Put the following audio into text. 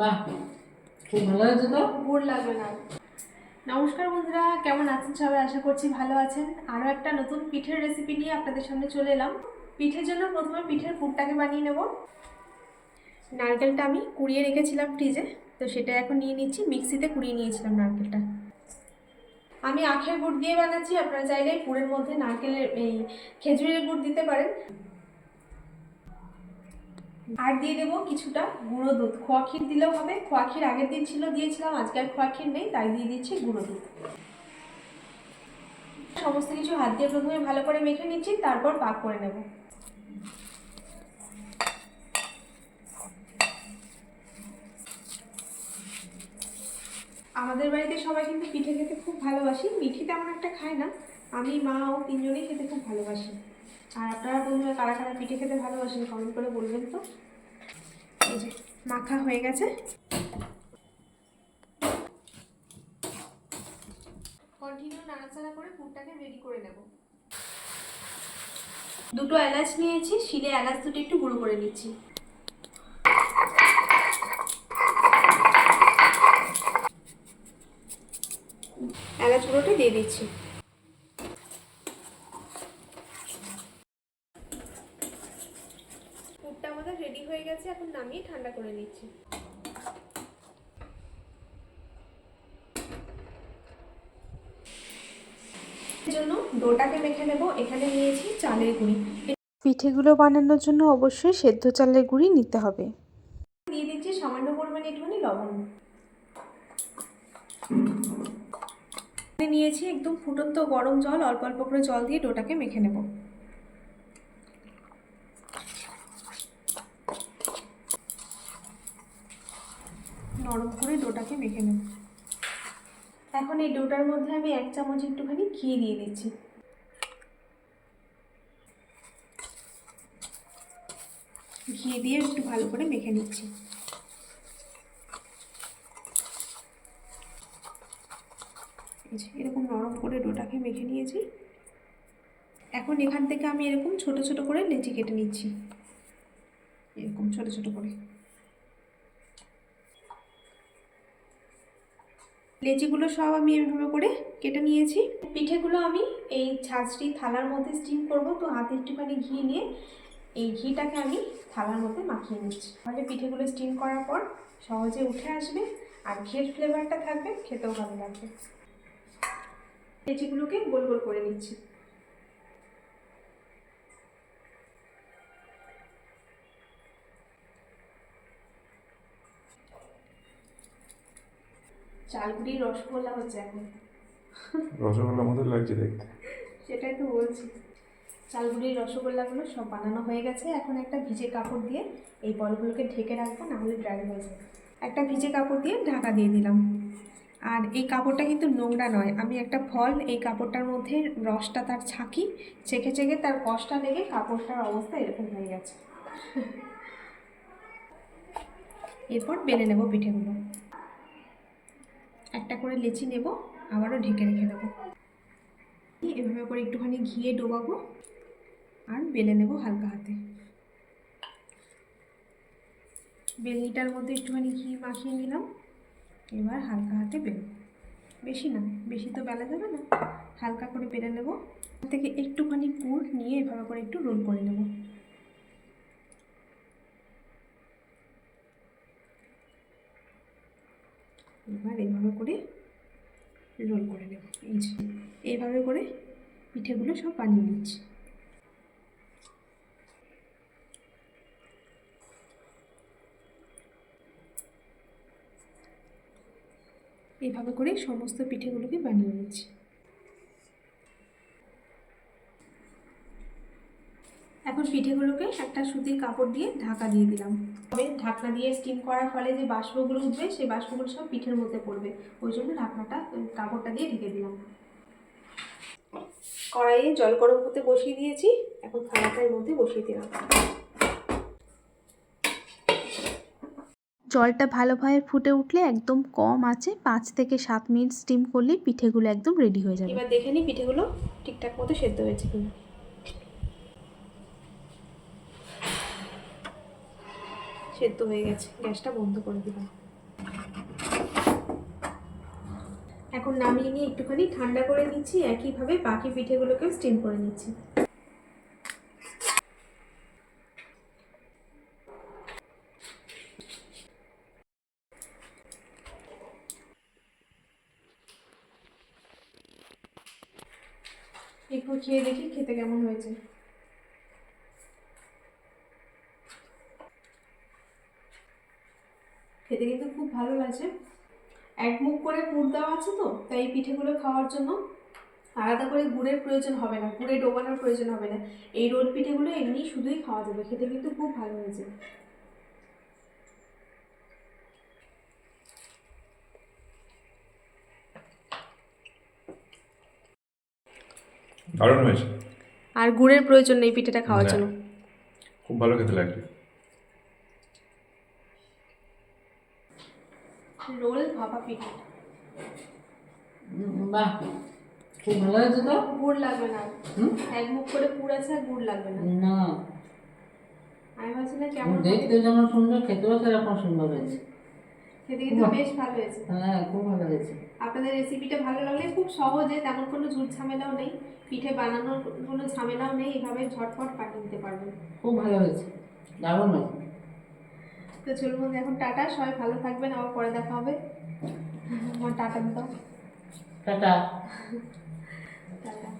বাহ খুব ভালো হয়েছে তো? গুড় লাগবে না। নমস্কার বন্ধুরা, কেমন আছেন সবাই? আশা করছি ভালো আছেন। আরও একটা নতুন পিঠের রেসিপি নিয়ে আপনাদের সামনে চলে এলাম। পিঠের জন্য প্রথমে পিঠের পুরটাকে বানিয়ে নেব। নারকেলটা আমি কুড়িয়ে রেখেছিলাম ফ্রিজে, তো সেটা এখন নিয়ে নিচ্ছি। মিক্সিতে কুড়িয়ে নিয়েছিলাম নারকেলটা। আমি আখের গুড় দিয়ে বানাচ্ছি। আপনারা চাইলে পুরের মধ্যে নারকেলের, এই খেজুরের গুড় দিতে পারেন। আর দিয়ে দেবো কিছুটা গুঁড়ো দুধ। খোয়া ক্ষীর দিলেও হবে, খোয়া ক্ষীর আগের দিন ছিল, দিয়েছিলাম, আজকে আর খোয়া ক্ষীর নেই, তাই দিয়ে দিচ্ছি গুঁড়ো দুধ। সমস্ত কিছু হাত দিয়ে প্রথমে ভালো করে মেখে নিচ্ছি, তারপর পাক করে নেব। আমাদের বাড়িতে সবাই কিন্তু পিঠে খেতে খুব ভালোবাসি, মিঠি তেমন একটা খায় না। আমি, মা ও তিনজনেই খেতে খুব ভালোবাসি। আর আপনারা বন্ধুরা কারা কারা পিঠে খেতে ভালোবাসেন কমেন্ট করে বলবেন তো। এই যে মাখা হয়ে গেছে। কন্টিনিউ নাড়াচাড়া করে পুরটাকে রেডি করে নেব। দুটো এলাচ নিয়েছি শিলে এলাচ দুটো একটু গুঁড়ো করে নিচ্ছি। এলাচ গুঁড়োটা দিয়ে দিচ্ছি। পুরটা আমাদের রেডি হয়ে গেছে এখন নামিয়ে ঠান্ডা করে নিচ্ছি। জন্য ডোটাকে মেখে নেব এখানে নিয়েছি চালের গুঁড়ি। পিঠেগুলো বানানোর জন্য অবশ্যই সেদ্ধ চালের গুঁড়ি নিতে হবে। দিয়ে দিচ্ছি সামান্য পরিমাণে একটুখানি লবণ। নিয়েছি একদম ফুটন্ত গরম জল অল্প অল্প করে জল দিয়ে ডোটাকে মেখে নেব। নরম করে ডোটাকে মেখে নেব। এখন এই ডোটার মধ্যে আমি এক চামচ একটুখানি ঘি দিয়ে দিচ্ছি। ঘি দিয়ে একটু ভালো করে মেখে নিচ্ছি। এরকম নরম করে ডোটাকে মেখে নিয়েছি। এখন এখান থেকে আমি এরকম ছোট ছোট করে লেচি কেটে নিচ্ছি। এরকম ছোট ছোট করে। লেচিগুলো সব আমি এভাবে করে কেটে নিয়েছি। পিঠেগুলো আমি এই ছাঁচটি থালার মধ্যে স্টিম করব তো হাতে একটুখানি ঘি নিয়ে এই ঘিটাকে আমি থালার মধ্যে মাখিয়ে নিচ্ছি। তাহলে পিঠেগুলো স্টিম করার পর সহজে উঠে আসবে আর ঘের ফ্লেভারটা থাকবে, খেতেও ভালো লাগবে। লেচিগুলোকে গোল গোল করে নিচ্ছি। চালগুড়ির রসগোল্লা হচ্ছে এখন। রসগোল্লার মতো লাগছে দেখতে। সেটাই তো বলছি। চালগুড়ির রসগোল্লাগুলো সব বানানো হয়ে গেছে। এখন একটা ভিজে কাপড় দিয়ে এই বলগুলোকে ঢেকে রাখব না হলে ড্রাই হয়ে যাবে। একটা ভিজে কাপড় দিয়ে ঢাকা দিয়ে দিলাম। আর এই কাপড়টা কিন্তু নোংরা নয়। আমি একটা ফল এই কাপড়টার মধ্যে রসটা তার ছাঁকি চেখে চেখে তার কষটা লেগে কাপড়টার অবস্থা এরকম হয়ে গেছে। এরপর বেলে নেব পিঠেগুলো। একটা করে লেচি নেব, আবারও ঢেকে রেখে দেবো। এভাবে করে একটুখানি ঘিয়ে ডোবাবো আর বেলে নেব হালকা হাতে। বেলনিটার মধ্যে একটুখানি ঘি মাখিয়ে নিলাম, এবার হালকা হাতে বেল বেশি না, বেশি তো বেলা যাবে না, হালকা করে বেলে নেব। থেকে একটুখানি পুর নিয়ে এভাবে করে একটু রোল করে নেব। এবার এইভাবে করে রোল করে নেব। এই যে, এইভাবে করে পিঠেগুলো সব বানিয়ে নিচ্ছি। এইভাবে করে সমস্ত পিঠেগুলোকে বানিয়ে নিচ্ছি। এখন পিঠেগুলোকে একটা সুতির কাপড় দিয়ে ঢাকা দিয়ে দিলাম। তবে ঢাকনা দিয়ে স্টিম করার ফলে যে বাষ্পগুলো উঠবে সেই বাষ্পগুলো সব পিঠের মধ্যে পড়বে। ওই জন্য ঢাকনাটা কাপড়টা দিয়ে ঢেকে দিলাম। কড়াইয়ে জল গরম হতে বসিয়ে দিয়েছি। এখন থালাটার মধ্যে বসিয়ে দিলাম। জলটা ভালোভাবে ফুটে উঠলে একদম কম আছে পাঁচ থেকে সাত মিনিট স্টিম করলে পিঠেগুলো একদম রেডি হয়ে যাবে। এবার দেখে নিই পিঠেগুলো ঠিকঠাক মতো সেদ্ধ হয়েছে কিনা। সেদ্ধ হয়ে গেছে। গ্যাসটা বন্ধ করে দিলাম। এখন নামিয়ে নিয়ে একটুখানি ঠান্ডা করে নিচ্ছি, একইভাবে বাকি পিঠেগুলোকেও স্টিম করে নিচ্ছি। একটু খেয়ে দেখি খেতে কেমন হয়েছে। খেতে কিন্তু খুব ভালো লাগছে। এক মুখ করে গুড় দেওয়া আছে তো তাই এই পিঠেগুলো খাওয়ার জন্য আলাদা করে গুড়ের প্রয়োজন হবে না গুড়ে ডোবানোর প্রয়োজন হবে না। এই রোল পিঠেগুলো এমনি শুধুই খাওয়া যাবে খেতে কিন্তু খুব ভালো হয়েছে। দারুণ হয়েছে। আর গুড়ের প্রয়োজন নেই পিঠেটা খাওয়ার জন্য। খুব ভালো খেতে লাগছে রোল ভাপা পিঠে। বাহ খুব ভালো হয়েছে তো? গুড় লাগবে না? এক মুখ করে গুড় আছে আর গুড় লাগবে না। না। আমি ভাবছি না কেমন। দেখতে যেমন সুন্দর খেতেও সেরকম সুন্দর হয়েছে। খেতে কিন্তু বেশ ভালো হয়েছে। হ্যাঁ খুব ভালো হয়েছে। আপনাদের রেসিপিটা ভালো লাগলে খুব সহজে তেমন কোনো ঝুট ঝামেলাও নেই। পিঠে বানানোর কোনো ঝামেলাও নেই এভাবে ঝটপট পাঠিয়ে দিতে পারবেন। খুব ভালো হয়েছে দারুণ হয়েছে। তো চলুন এখন টাটা সবাই ভালো থাকবেন আবার পরে দেখা হবে। আমার টাটা দাও টাটা। টাটা।